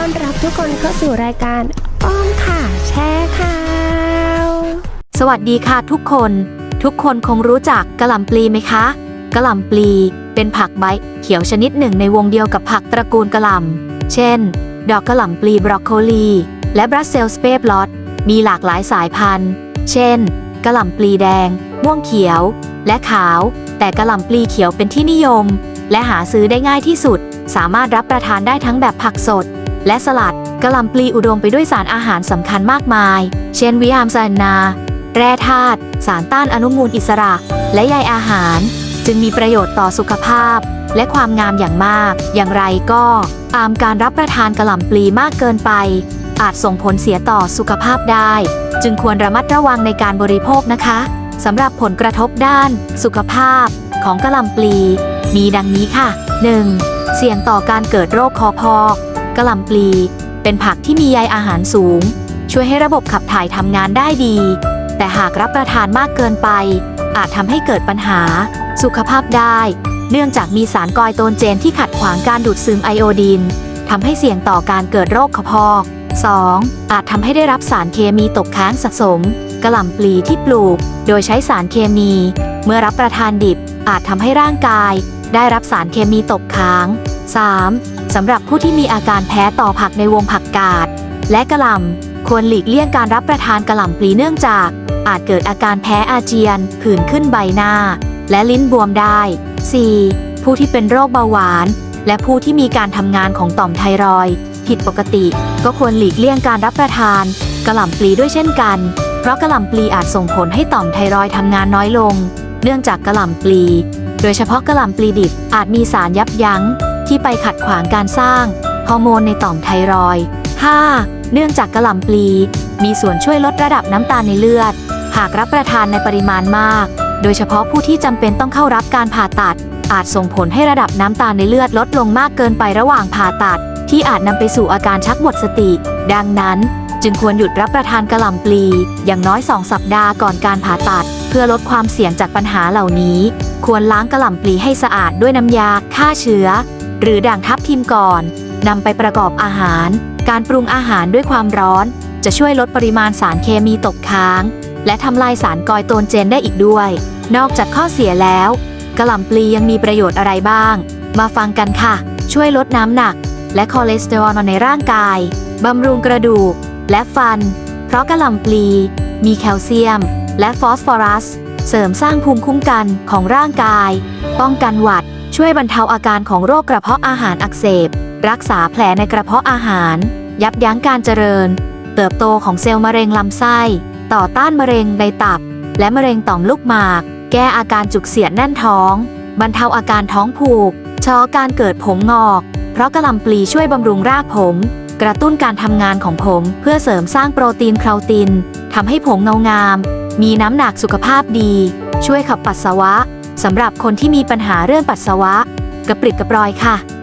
ต้อนรับทุกคนเข้าสู่รายการอ้อมค่ะแชร์ข่าวสวัสดีค่ะทุกคน ทุกคนคงรู้จักกะหล่ำปลีไหมคะกะหล่ำปลีเป็นผักใบเขียวชนิดหนึ่งในวงเดียวกับผักตระกูลกะหล่ำเช่น ดอกกะหล่ำปลีบรอกโคลี และบรัสเซลสเปปลอตมีหลากหลายสายพันธุ์ เช่นกะหล่ำปลีแดง ม่วงเขียว และขาว แต่กะหล่ำปลีเขียวเป็นที่นิยม และหาซื้อได้ง่ายที่สุด สามารถรับประทานได้ทั้งแบบผักสด และสลัดกะหล่ำปลีอุดมไปด้วยสารอาหารสำคัญมากมาย เช่นวิตามินนา แร่ธาตุสารต้านอนุมูลอิสระ และใยอาหาร จึงมีประโยชน์ต่อสุขภาพ และความงามอย่างมาก อย่างไรก็ตามการรับประทานกะหล่ำปลีมากเกินไป อาจส่งผลเสียต่อสุขภาพได้ จึงควรระมัดระวังในการบริโภคนะคะสำหรับผลกระทบด้าน สุขภาพ ของกะหล่ำปลี มีดังนี้ค่ะ 1. เสี่ยงต่อการเกิดโรคคอพอก กะหล่ำปลี เป็นผักที่มีใยอาหารสูง ช่วยให้ระบบขับถ่ายทำงานได้ดี แต่หากรับประทานมากเกินไป อาจทำให้เกิดปัญหา สุขภาพได้ เนื่องจากมีสารกอยโตนเจนที่ขัดขวางการดูดซึมไอโอดีนทำให้เสี่ยงต่อการเกิดโรคกระเพาะ 2. อาจทำให้ได้รับสารเคมีตกค้างสะสมกระหล่ำปลีที่ปลูก โดยใช้สารเคมี เมื่อรับประทานดิบ อาจทำให้ร่างกาย ได้รับสารเคมีตกค้าง 3. สำหรับผู้ที่มีอาการแพ้ต่อผักในวงผักกาด และกระหล่ำควรหลีกเลี่ยงการรับประทานกระหล่ำปลีเนื่องจาก อาจเกิดอาการแพ้อาเจียน ผื่นขึ้นใบหน้า และลิ้นบวมได้ 4. ผู้ที่เป็นโรคเบาหวาน และผู้ที่มีการทำงานของต่อมไทรอยด์ผิดปกติ ก็ควรหลีกเลี่ยงการรับประทานกระหล่ำปลีด้วยเช่นกัน เพราะกระหล่ำปลีอาจส่งผลให้ต่อมไทรอยด์ทำงานน้อยลง เนื่องจากกระหล่ำปลี โดยเฉพาะกระหล่ำปลีดิบอาจมีสารยับยั้ง ที่ไปขัดขวางการสร้างฮอร์โมนในต่อมไทรอยด์ 5. เนื่องจากกระหล่ำปลี มีส่วนช่วยลดระดับน้ำตาลในเลือด หากรับประทานในปริมาณมาก โดยเฉพาะผู้ที่จำเป็นต้องเข้ารับการผ่าตัด อาจส่งผลให้ระดับน้ำตาลในเลือดลดลงมากเกินไประหว่างผ่าตัด ที่อาจนำไปสู่อาการชักหมดสติ ดังนั้น จึงควรหยุดรับประทานกระหล่ำปลี อย่างน้อย 2 สัปดาห์ก่อนการผ่าตัด เพื่อลดความเสี่ยงจากปัญหาเหล่านี้ ควรล้างกระหล่ำปลีให้สะอาดด้วยน้ำยาฆ่าเชื้อ หรือด่างทับทิมก่อนนำไปประกอบอาหาร การปรุงอาหารด้วยความร้อน จะช่วยลดปริมาณสารเคมีตกค้าง และทำลายสารกอยโตนเจนได้อีกด้วย นอกจากข้อเสียแล้วกระหล่ำปลียังมีประโยชน์อะไรบ้าง มาฟังกันค่ะ ช่วยลดน้ำหนัก และคอเลสเตอรอลในร่างกายบำรุงกระดูก และฟัน เพราะกระหล่ำปลี มีแคลเซียม และฟอสฟอรัส เสริมสร้างภูมิคุ้มกันของร่างกาย ป้องกันหวัด ช่วยบรรเทาอาการของโรคกระเพาะอาหารอักเสบ รักษาแผลในกระเพาะอาหาร ยับยั้งการเจริญ เติบโตของเซลล์มะเร็งลำไส้ ต่อต้านมะเร็งในตับ และมะเร็งต่อมลูกหมาก แก้อาการจุกเสียดแน่นท้อง บรรเทาอาการท้องผูก ชะลอการเกิดผมงอก เพราะกระลำปลีช่วยบำรุงรากผม กระตุ้นการทำงานของผมเพื่อเสริมสร้างโปรตีนคลาตินทำให้ผมเงางาม มีน้ำหนักสุขภาพดี ช่วยขับปัสสาวะ สำหรับคนที่มีปัญหาเรื่องปัสสาวะ กระปริดกระปรอยค่ะ